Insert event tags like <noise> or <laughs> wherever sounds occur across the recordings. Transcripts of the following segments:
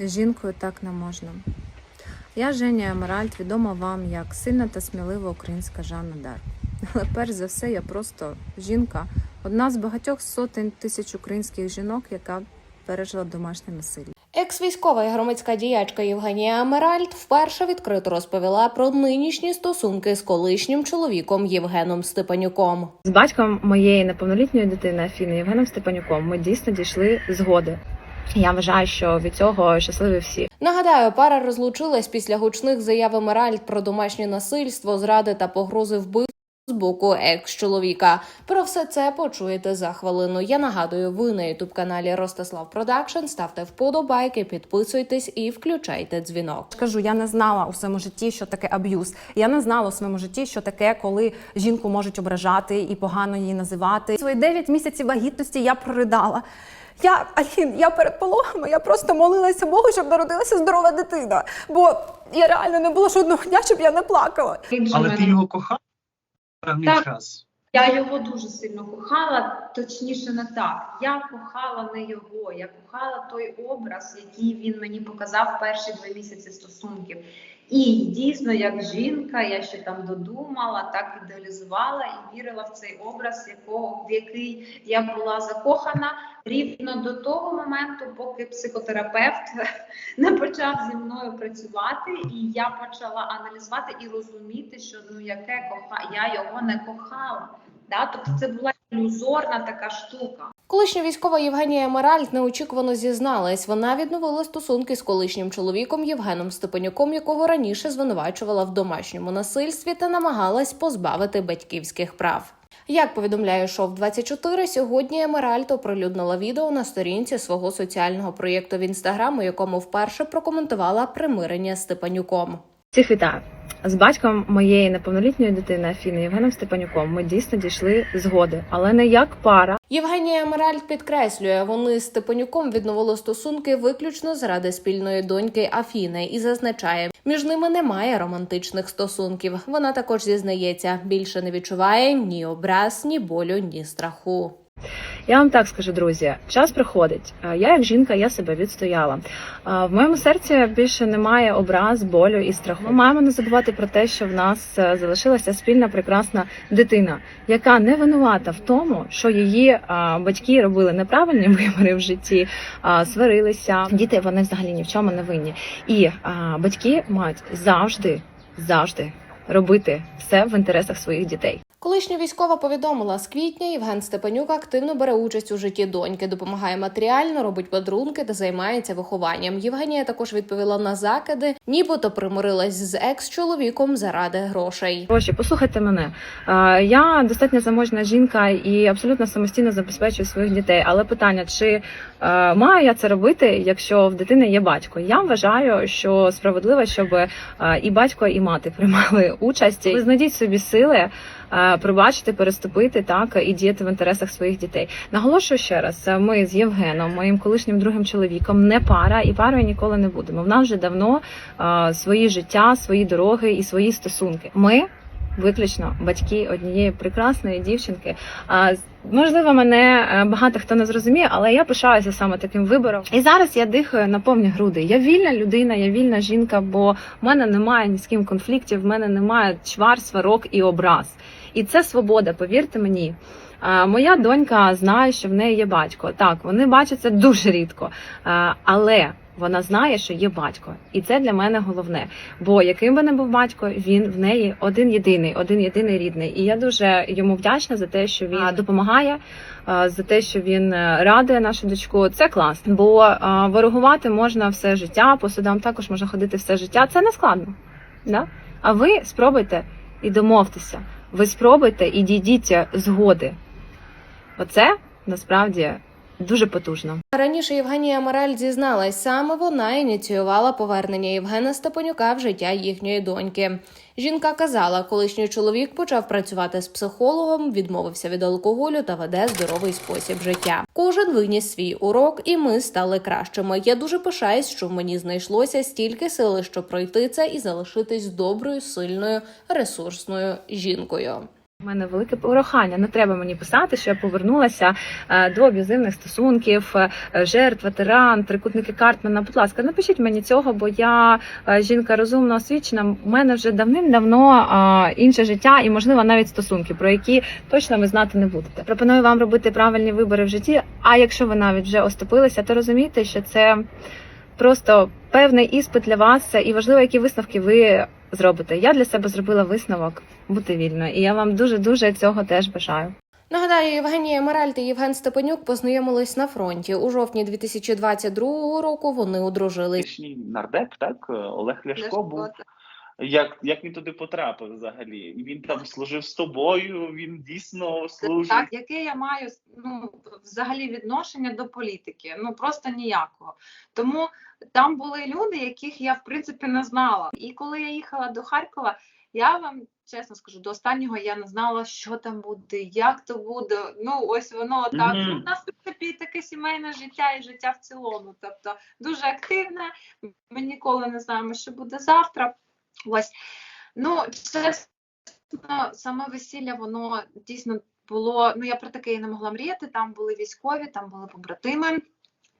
З жінкою так не можна. Я Женя Амаральд, відома вам як сильна та смілива українська Жанна Дарк. Але перш за все, я просто жінка, одна з багатьох сотень тисяч українських жінок, яка пережила домашнє насилля. Екс-військова і громадська діячка Євгенія Амеральд вперше відкрито розповіла про нинішні стосунки з колишнім чоловіком Євгеном Степанюком. З батьком моєї неповнолітньої дитини Афіни Євгеном Степанюком ми дійсно дійшли згоди. Я вважаю, що від цього щасливі всі. Нагадаю, пара розлучилась після гучних заяв Емеральд про домашнє насильство, зради та погрози вбивств з боку екс-чоловіка. Про все це почуєте за хвилину. Я нагадую, ви на ютуб каналі Ростислав Продакшн. Ставте вподобайки, підписуйтесь і включайте дзвінок. Кажу, я не знала у своєму житті, що таке аб'юз. Я не знала у своєму житті, що таке, коли жінку можуть ображати і погано її називати. Свої 9 місяців вагітності я проридала. Я Алін, я перед пологами, я просто молилася Богу, щоб народилася здорова дитина. Бо я реально не було жодного дня, щоб я не плакала. Але мене- ти його кохав певний час. Я його дуже сильно кохала, точніше не так. Я кохала не його, я кохала той образ, який він мені показав перші два місяці стосунків. І дійсно, як жінка, я ще там додумала, так ідеалізувала і вірила в цей образ, якого в який я була закохана рівно до того моменту, поки психотерапевт <laughs> не почав зі мною працювати, і я почала аналізувати і розуміти, що ну яке коха я його не кохала. Да? Тобто це була ілюзорна така штука. Колишня військова Євгенія Емеральд неочікувано зізналась. Вона відновила стосунки з колишнім чоловіком Євгеном Степанюком, якого раніше звинувачувала в домашньому насильстві та намагалась позбавити батьківських прав. Як повідомляє шов 24 сьогодні Емеральд оприлюднила відео на сторінці свого соціального проєкту в інстаграм, у якому вперше прокоментувала примирення з Степанюком. Всіх вітаю. З батьком моєї неповнолітньої дитини Афіни Євгеном Степанюком ми дійсно дійшли згоди, але не як пара. Євгенія Емеральд підкреслює, вони з Степанюком відновили стосунки виключно заради спільної доньки Афіни і зазначає, між ними немає романтичних стосунків. Вона також зізнається, більше не відчуває ні образ, ні болю, ні страху. Я вам так скажу, друзі, час приходить. Е, Я як жінка, я себе відстояла. Е, В моєму серці більше немає образ, болю і страху. Ми маємо не забувати про те, що в нас е, залишилася спільна прекрасна дитина, яка не винувата в тому, що її батьки робили неправильні <laughs> вибори в житті, сварилися. Діти вони взагалі ні в чому не винні. І батьки мають завжди, завжди робити все в інтересах своїх дітей. Колишня військова повідомила, з квітня Євген Степанюк активно бере участь у житті доньки, допомагає матеріально, робить подарунки та займається вихованням. Євгенія також відповіла на закиди, нібито примирилась з екс-чоловіком заради грошей. Гроші, послухайте мене. Я достатньо заможна жінка і абсолютно самостійно забезпечую своїх дітей. Але питання, чи маю я це робити, якщо в дитини є батько? Я вважаю, що справедливо, щоб і батько, і мати приймали участь. Ви знайдіть собі сили. Е, Пробачити, переступити так і діяти в інтересах своїх дітей. Наголошую ще раз: ми з Євгеном, моїм колишнім другим чоловіком, не пара і парою ніколи не будемо. В нас вже давно е, свої життя, свої дороги і свої стосунки. Ми виключно батьки однієї прекрасної дівчинки. А можливо, мене е, багато хто не зрозуміє, але я пишаюся саме таким вибором. І зараз я дихаю на повні груди. Я вільна людина, я вільна жінка, бо в мене немає ні з ким конфліктів, в мене немає чвар, сварок і образ. І це свобода, повірте мені. Моя донька знає, що в неї є батько. Так, вони бачаться дуже рідко, але вона знає, що є батько, і це для мене головне. Бо яким би не був батько, він в неї один єдиний, один єдиний рідний. І я дуже йому вдячна за те, що він допомагає, за те, що він е, радує нашу дочку. Це класно. Бо ворогувати можна все життя, по судам також можна ходити все життя. Це не складно. Да? А ви спробуйте і домовтеся. Ви спробуйте і дійдіть згоди. Оце насправді дуже потужно. Раніше Євгенія Морель зізналась, саме вона ініціювала повернення Євгена Степанюка в життя їхньої доньки. Жінка казала, колишній чоловік почав працювати з психологом, відмовився від алкоголю та веде здоровий спосіб життя. Кожен виніс свій урок, і ми стали кращими. Я дуже пишаюсь, що в мені знайшлося стільки сили, щоб пройти це і залишитись доброю, сильною, ресурсною жінкою. У мене велике прохання. Не треба мені писати, що я повернулася е, до аб'юзивних стосунків, е, жертва, тиран, трикутники Картмана. Будь ласка, напишіть мені цього, бо я е, жінка розумна, освічена. У мене вже давним-давно інше життя і, можливо, навіть стосунки, про які точно ви знати не будете. Пропоную вам робити правильні вибори в житті. А якщо ви навіть вже оступилися, то розумійте, що це просто певний іспит для вас, і важливо, які висновки ви зробите. Я для себе зробила висновок бути вільною, і я вам дуже дуже цього теж бажаю. Нагадаю, Євгенія Мераль та Євген Степанюк познайомились на фронті. У жовтні 2022 року вони одружились. Колишній нардеп, так е, Олег Ляшко був. Як, як він туди потрапив взагалі? Він там служив з тобою, він дійсно служив. Так, яке я маю ну, взагалі відношення до політики? Ну просто ніякого. Тому там були люди, яких я в принципі не знала. І коли я їхала до Харкова, я вам чесно скажу, до останнього я не знала, що там буде, як то буде. Ну ось воно так. Мгм. Ну, у нас в принципі таке сімейне життя і життя в цілому. Тобто дуже активне. Ми ніколи не знаємо, що буде завтра. Ось ну чесно, саме весілля, воно дійсно було. Ну я про таке і не могла мріяти. Там були військові, там були побратими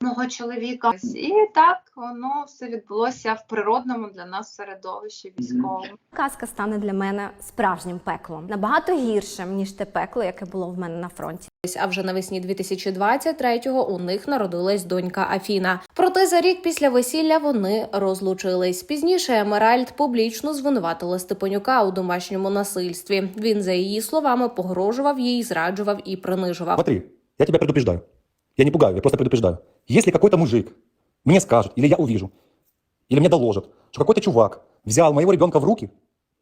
мого чоловіка. І так воно все відбулося в природному для нас середовищі військовому. Казка стане для мене справжнім пеклом, набагато гіршим ніж те пекло, яке було в мене на фронті. А вже навесні 2023-го у них народилась донька Афіна. Проте за рік після весілля вони розлучились. Пізніше Емеральд публічно звинуватила Степанюка у домашньому насильстві. Він, за її словами, погрожував їй, зраджував і принижував. Смотри, я тебя предупреждаю. Я не пугаю, я просто предупреждаю. Если какой-то мужик мне скажет, или я увижу, или мне доложит, что какой-то чувак взял моего ребенка в руки,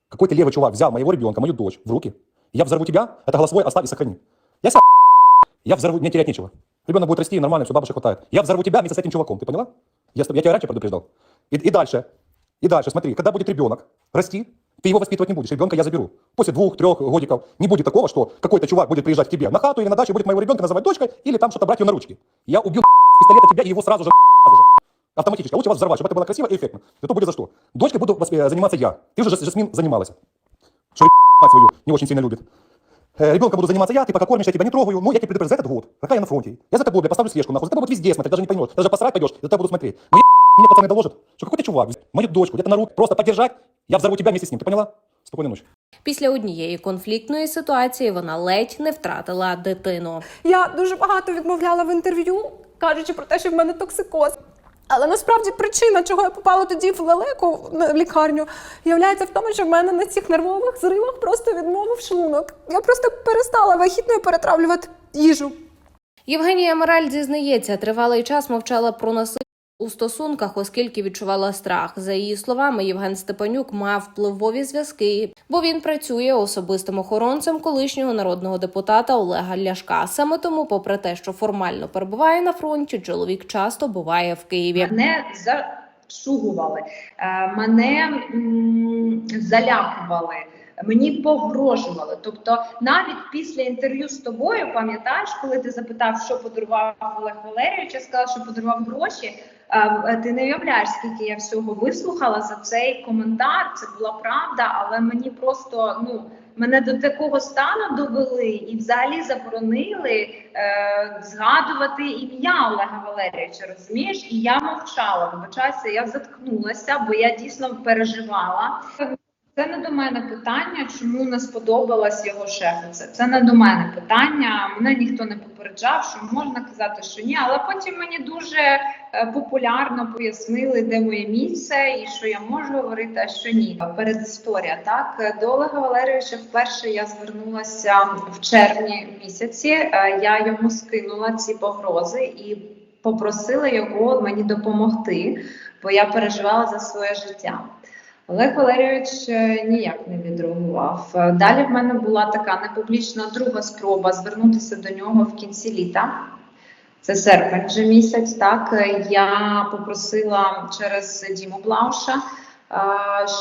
какой-то левый чувак взял моего ребенка, мою дочь в руки, я взорву тебя, это голосовой оставь и сохрани. Я взорву, мне терять нечего. Ребенок будет расти, и нормально, все, бабушек хватает. Я взорву тебя вместе с этим чуваком, ты поняла? Я, я тебя раньше предупреждал. И, и дальше, и дальше, смотри, когда будет ребенок расти, ты его воспитывать не будешь, ребенка я заберу. После двух-трех годиков не будет такого, что какой-то чувак будет приезжать к тебе на хату или на дачу, будет моего ребенка называть дочкой, или там что-то брать ее на ручки. Я убью <laughs> с пистолета тебя и его сразу же, <laughs> сразу же. Автоматически. А лучше вас взорвать, чтобы это было красиво и эффектно. Зато будет за что. Дочкой буду э, заниматься я. Ты уже, Жас- Жасмин, занималась. Что мать свою не очень сильно любит. Э, Ребенка буду заниматься я, ты пока кормишь, я тебя не трогаю. Ну, я тебя предупреждаю за этот год. Какая я на фронте. Я за тобой, бля, поставлю слежку, нахуй. За тобой вот везде смотреть, даже не поймешь. Ты даже посрать пойдешь, за тобой буду смотреть. Но я, мне пацаны <laughs> доложат, что какой-то чувак, мою дочку где-то на руку, просто поддержать, я взорву тебя вместе с ним. Ты поняла? Спокойной ночи. Після однієї конфліктної ситуації вона ледь не втратила дитину. Я дуже багато відмовляла в інтерв'ю, кажучи про те, що в мене токсикоз. Але насправді причина, чого я попала тоді в лелеку в лікарню, являється в тому, що в мене на цих нервових зривах просто відмовив шлунок. Я просто перестала вагітною перетравлювати їжу. Євгенія Мораль зізнається, тривалий час мовчала про насильство у стосунках, оскільки відчувала страх. За її словами, Євген Степанюк мав впливові зв'язки, бо він працює особистим охоронцем колишнього народного депутата Олега Ляшка. Саме тому, попри те, що формально перебуває на фронті, чоловік часто буває в Києві. Мене зашугували, е, мене залякували, мені погрожували. Тобто, навіть після інтерв'ю з тобою, пам'ятаєш, коли ти запитав, що подарував Олег Валерійович, я сказала, що подарував гроші. Е, Ти не уявляєш, скільки я всього вислухала за цей коментар. Це була правда, але мені просто ну. Мене до такого стану довели і взагалі заборонили е, згадувати ім'я Олега Валерійовича, розумієш? І я мовчала, Вибачайся, я заткнулася, бо я дійсно переживала. Це не до мене питання, чому не сподобалась його шефиця. Це не до мене питання. Мене ніхто не попереджав, що можна казати, що ні. Але потім мені дуже е, популярно пояснили, де моє місце і що я можу говорити, а що ні. Передісторія так до Олега Валерійовича вперше я звернулася в червні місяці. Е, Я йому скинула ці погрози і попросила його мені допомогти, бо я переживала за своє життя. Олег Валерійович е, ніяк не відреагував. Е, Далі в мене була така непублічна друга спроба звернутися до нього в кінці літа. Це серпень вже місяць. Так Е, я попросила через Діму Блауша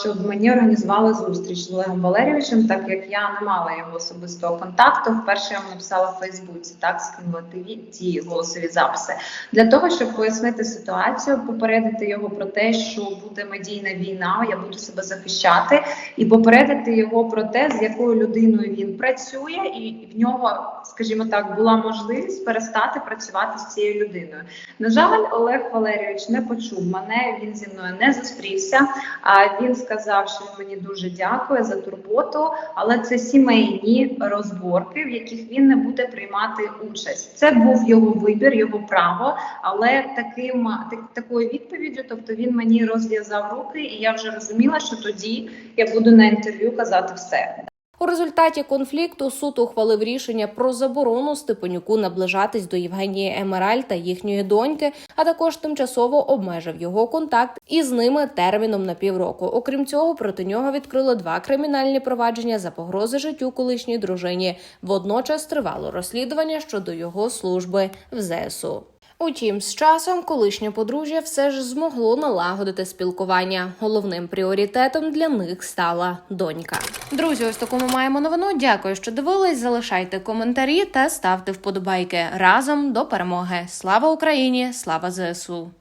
щоб мені організували зустріч з Олегом Валерійовичем, так як я не мала його особистого контакту. Вперше я йому написала в Фейсбуці, так скинула ті голосові записи для того, щоб пояснити ситуацію, попередити його про те, що буде медійна війна, я буду себе захищати, і попередити його про те, з якою людиною він працює, і в нього, скажімо так, була можливість перестати працювати з цією людиною. На жаль, Олег Валерійович не почув мене. Він зі мною не зустрівся. А він сказав, що він мені дуже дякує за турботу, але це сімейні розборки, в яких він не буде приймати участь. Це був його вибір, його право. Але таким так, такою відповіддю, тобто він мені розв'язав руки, і я вже розуміла, що тоді я буду на інтерв'ю казати все. У результаті конфлікту суд ухвалив рішення про заборону Степанюку наближатись до Євгенії Емераль та їхньої доньки, а також тимчасово обмежив його контакт із ними терміном на півроку. Окрім цього, проти нього відкрили два кримінальні провадження за погрози життю колишньої дружині. Водночас тривало розслідування щодо його служби в ЗСУ. Утім, з часом колишнє подружжя все ж змогло налагодити спілкування. Головним пріоритетом для них стала донька. Друзі, ось таку ми маємо новину. Дякую, що дивились. Залишайте коментарі та ставте вподобайки разом до перемоги. Слава Україні! Слава ЗСУ!